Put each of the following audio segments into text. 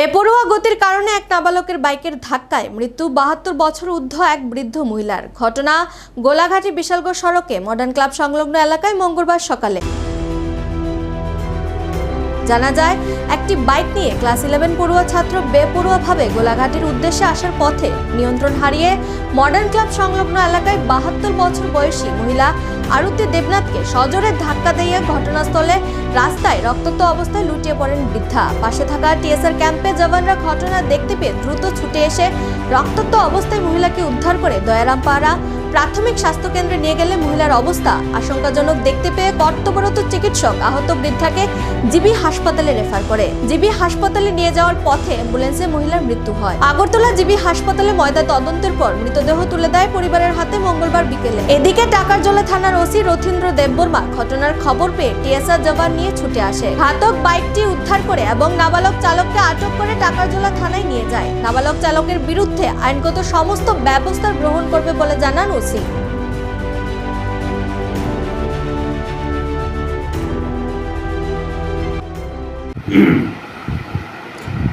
বেপরোয়া গতির কারণে এক নাবালকের বাইকের ধাক্কায় মৃত্যু বাহাত্তর বছর ঊর্ধ্ব এক বৃদ্ধ মহিলার। ঘটনা গোলাঘাটি বিশালগড় সড়কে মডার্ন ক্লাব সংলগ্ন এলাকায় মঙ্গলবার সকালে। জানা যায়, একটি বাইক নিয়ে ক্লাস ইলেভেন পড়ুয়া ছাত্র বেপরোয়াভাবে গোলাঘাটের উদ্দেশ্যে আসার পথে নিয়ন্ত্রণ হারিয়ে মডার্ন ক্লাব সংলগ্ন এলাকায় বাহাত্তর বছর বয়সী মহিলা আরতি দেবনাথকে সজোরে ধাক্কা দিয়ে ঘটনাস্থলে রাস্তায় রক্তাক্ত অবস্থায় লুটিয়ে পড়েন বৃদ্ধা। পাশে থাকা টিএসআর ক্যাম্পে জওয়ানরা ঘটনা দেখতে পেয়ে দ্রুত ছুটে এসে রক্তাক্ত অবস্থায় মহিলাকে উদ্ধার করে দয়ারাম পাড়া প্রাথমিক স্বাস্থ্য কেন্দ্রে নিয়ে গেলে মহিলার অবস্থা আশঙ্কাজনক দেখতে পেয়ে কর্তব্যরত চিকিৎসক আহত বৃদ্ধাকে জিবি হাসপাতালে রেফার করে। জিবি হাসপাতালে নিয়ে যাওয়ার পথে অ্যাম্বুলেন্সে মহিলার মৃত্যু হয়। আগরতলা জিবি হাসপাতালে ময়দা তদন্তের পর মৃতদেহ তুলে দেয় পরিবারের হাতে মঙ্গলবার বিকেলে। এদিকে টাকারজলা থানার ওসি রথীন্দ্র দেববর্মা ঘটনার খবর পেয়ে টিএসআর জবান নিয়ে ছুটে আসে। ঘাতক বাইকটি উদ্ধার করে এবং নাবালক চালককে আটক করে টাকারজলা থানায় নিয়ে যায়। নাবালক চালকের বিরুদ্ধে আইনগত সমস্ত ব্যবস্থা গ্রহণ করবে বলে জানান ওসি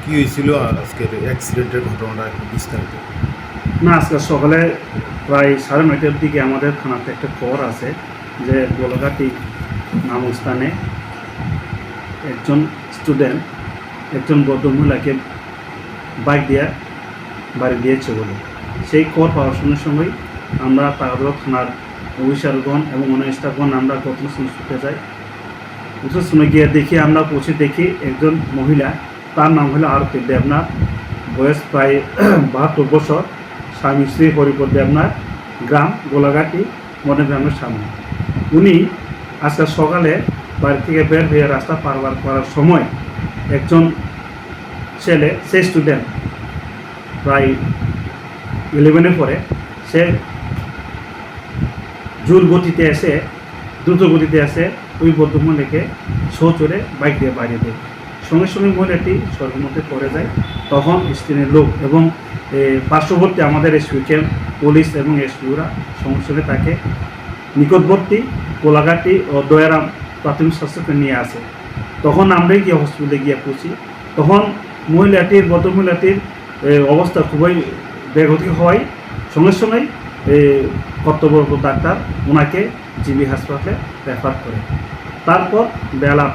কি হয়েছিল আজকের অ্যাক্সিডেন্টের ঘটনাটা একটু বিস্তারিত? না আজকে সকালে প্রায় সাড়ে নয়টার দিকে আমাদের থানাতে একটা খবর আছে যে গোলাঘাটি নামক স্থানে একজন স্টুডেন্ট একজন বৌদ্ধ মহিলাকে বাইক দিয়ে বাড়ি দিয়েছে বলে সেই খবর পাওয়ার সঙ্গে সঙ্গেই আমরা তাগদা থানার অফিসারগণ এবং অন্য স্টাফগণ আমরা ঘটনাস্থলে ছুটে যাই ঘটনাস্থলে গিয়ে দেখি, আমরা পৌঁছে দেখি একজন মহিলা, তার নাম হলো আরতি দেবনাথ, বয়স প্রায় বাহাত্তর বছর, স্বামী শ্রী হরিপদ দেবনাথ, গ্রাম গোলাঘাটি, মডেল গ্রামের সামনে। উনি আজকে সকালে বাড়ি থেকে বের হয়ে রাস্তা পারবার করার সময় একজন ছেলে, সে স্টুডেন্ট প্রায় ইলেভেনে পড়ে সে জোর গতিতে এসে দ্রুত গতিতে এসে ওই বদ্ধমূল্যকে শো চড়ে বাইক দিয়ে বাড়িয়ে দেয়। সঙ্গে সঙ্গে মহিলাটি স্বর্গমতে পড়ে যায়। তখন স্ক্রিনের লোক এবং পার্শ্ববর্তী আমাদের এসপি ক্যাম্প পুলিশ এবং এসপিওরা সঙ্গে সঙ্গে তাকে নিকটবর্তী কোলাঘাটি ও দয়ারাম প্রাথমিক স্বাস্থ্যকে নিয়ে আসে। তখন আমরাই গিয়ে হসপিটালে গিয়ে পৌঁছি। তখন মহিলাটির ভদ্রমহিলাটির এ, অবস্থা খুবই বেগতি হয়। সঙ্গে সঙ্গেই কর্তব্যরত ডাক্তার ওনাকে জিবি হাসপাতালে রেফার করে। তারপর বেলা